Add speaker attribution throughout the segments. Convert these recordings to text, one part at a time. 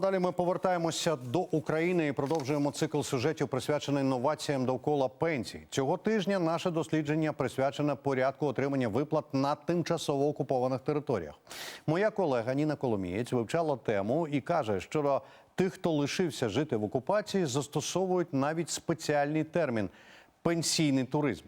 Speaker 1: Далі ми повертаємося до України і продовжуємо цикл сюжетів, присвячений новаціям довкола пенсій. Цього тижня наше дослідження присвячене порядку отримання виплат на тимчасово окупованих територіях. Моя колега Ніна Коломієць вивчала тему і каже, що тих, хто лишився жити в окупації, застосовують навіть спеціальний термін. Пенсійний туризм.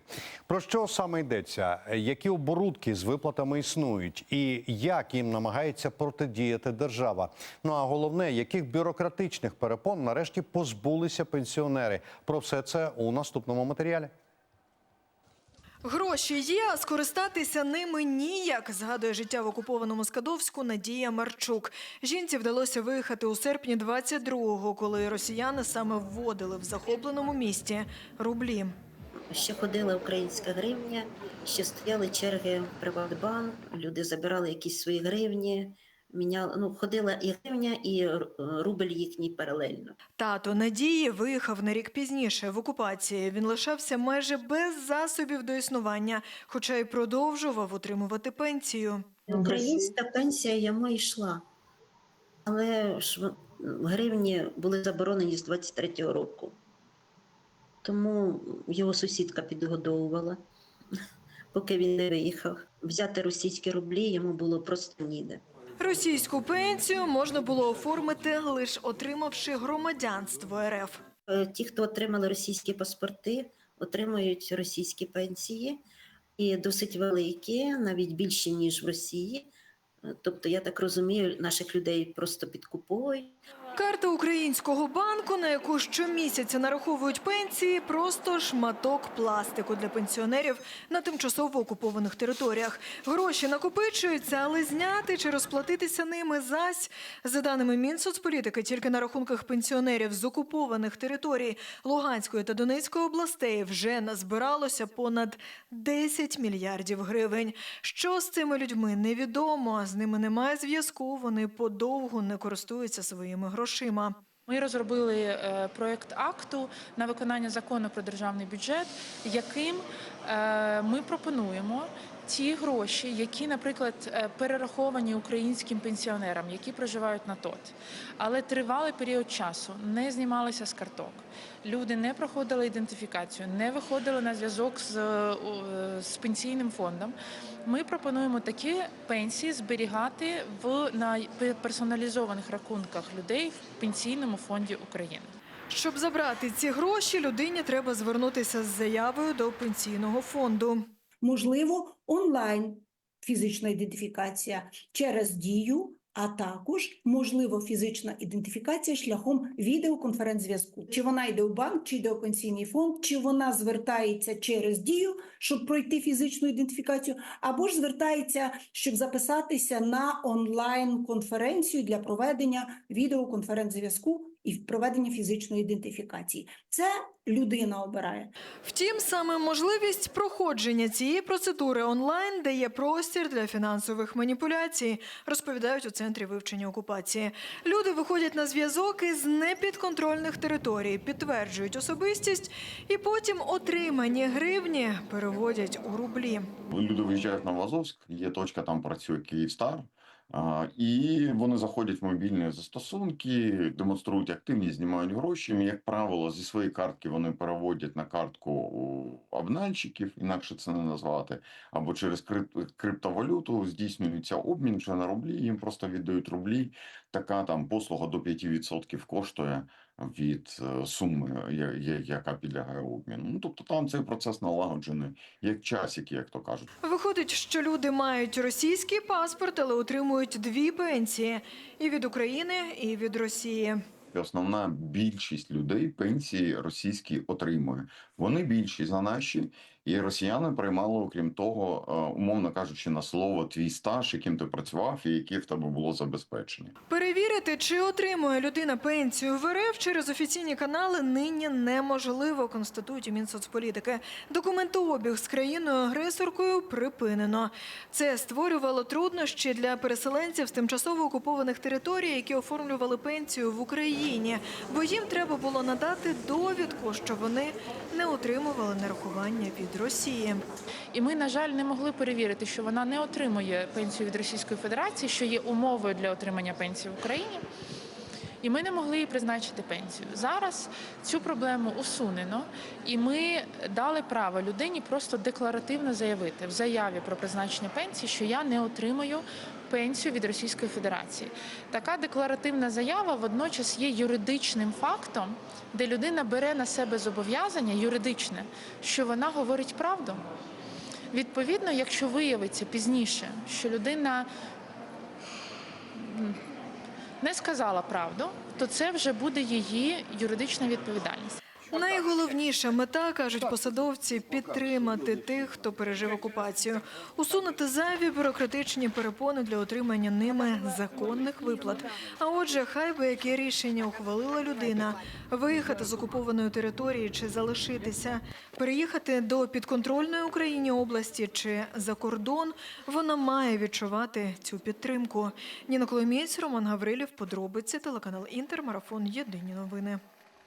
Speaker 1: Про що саме йдеться? Які оборудки з виплатами існують, і як їм намагається протидіяти держава? Ну а головне, яких бюрократичних перепон нарешті позбулися пенсіонери? Про все це у наступному матеріалі.
Speaker 2: Гроші є, а скористатися ними ніяк, згадує життя в окупованому Скадовську Надія Марчук. Жінці вдалося виїхати у серпні 22-го, коли росіяни саме вводили в захопленому місті рублі.
Speaker 3: Ще ходила українська гривня, ще стояли черги в Приватбанк, люди забирали якісь свої гривні, міняли, ну, ходила і гривня, і р- рубль їхній паралельно.
Speaker 2: Тато Надії виїхав на рік пізніше в окупації. Він лишався майже без засобів до існування, хоча й продовжував отримувати пенсію.
Speaker 3: Українська пенсія йому йшла, але ж гривні були заборонені з 23-го року. Тому його сусідка підгодовувала, поки він не виїхав. Взяти російські рублі йому було просто ніде.
Speaker 2: Російську пенсію можна було оформити лише отримавши громадянство РФ.
Speaker 3: Е, Ті, хто отримали російські паспорти, отримують російські пенсії і досить великі, навіть більші ніж в Росії. Тобто, я так розумію, наших людей просто підкуповують.
Speaker 2: Карта українського банку, на яку щомісяця нараховують пенсії, просто шматок пластику для пенсіонерів на тимчасово окупованих територіях. Гроші накопичуються, але зняти чи розплатитися ними зась. За даними Мінсоцполітики, тільки на рахунках пенсіонерів з окупованих територій Луганської та Донецької областей вже назбиралося понад 10 мільярдів гривень. Що з цими людьми невідомо. З ними немає зв'язку. Вони подовго не користуються своїми грошима.
Speaker 4: Ми розробили е, проект акту на виконання закону про державний бюджет, яким е, ми пропонуємо ті гроші, які, наприклад, е, перераховані українським пенсіонерам, які проживають на ТОТ, але тривалий період часу не знімалися з карток. Люди не проходили ідентифікацію, не виходили на зв'язок з, е, з пенсійним фондом. Ми пропонуємо такі пенсії зберігати в на персоналізованих рахунках людей в пенсійному фонді України.
Speaker 2: Щоб забрати ці гроші, людині треба звернутися з заявою до пенсійного фонду.
Speaker 5: Можливо, онлайн фізична ідентифікація через дію, а також можливо фізична ідентифікація шляхом відеоконференц-зв'язку. Чи вона йде у банк, чи йде у пенсійний фонд, чи вона звертається через дію, щоб пройти фізичну ідентифікацію, або ж звертається, щоб записатися на онлайн конференцію для проведення відеоконференц-зв'язку і проведення фізичної ідентифікації. Це людина обирає.
Speaker 2: Втім, саме можливість проходження цієї процедури онлайн дає простір для фінансових маніпуляцій, розповідають у центрі вивчення окупації. Люди виходять на зв'язок із непідконтрольних територій, підтверджують особистість і потім отримані гривні переводять у рублі.
Speaker 6: Люди виїжджають на Вазовськ, є точка, там працює Київстар. І вони заходять в мобільні застосунки, демонструють активність, знімають гроші. Як правило, зі своєї картки вони переводять на картку у обнальщиків, інакше це не назвати, або через крип- криптовалюту здійснюється обмін вже на рублі. Їм просто віддають рублі. Така там послуга до 5% коштує від е, суми, яка підлягає обміну. Ну тобто там цей процес налагоджений як часики, як то кажуть.
Speaker 2: Виходить, що люди мають російський паспорт, але отримують дві пенсії і від України, і від Росії.
Speaker 6: І Основна більшість людей пенсії російські отримує. Вони більші за наші, і росіяни приймали, окрім того, е, умовно кажучи, на слово твій стаж, яким ти працював, і яке в тебе було забезпечення.
Speaker 2: Перевірити, чи отримує людина пенсію в РФ через офіційні канали нині неможливо, констатують у Мінсоцполітики. Документообіг з країною-агресоркою припинено. Це створювало труднощі для переселенців з тимчасово окупованих територій, які оформлювали пенсію в Україні, бо їм треба було надати довідку, що вони не отримували нарахування від Росії.
Speaker 4: І ми, на жаль, не могли перевірити, що вона не отримує пенсію від Російської Федерації, що є умовою для отримання пенсії в Україні. І ми не могли їй призначити пенсію. Зараз цю проблему усунено, і ми дали право людині просто декларативно заявити в заяві про призначення пенсії, що я не отримаю пенсію від Російської Федерації. Така декларативна заява водночас є юридичним фактом, де людина бере на себе зобов'язання юридичне, що вона говорить правду. Відповідно, якщо виявиться пізніше, що людина не сказала правду, то це вже буде її юридична відповідальність.
Speaker 2: Найголовніша мета, кажуть посадовці, підтримати тих, хто пережив окупацію, усунути зайві бюрократичні перепони для отримання ними законних виплат. А отже, хай би яке рішення ухвалила людина виїхати з окупованої території чи залишитися, переїхати до підконтрольної Україні області чи за кордон, вона має відчувати цю підтримку. Ніна Коломієць, Роман Гаврилів, подробиці, телеканал Інтер, марафон Єдині новини.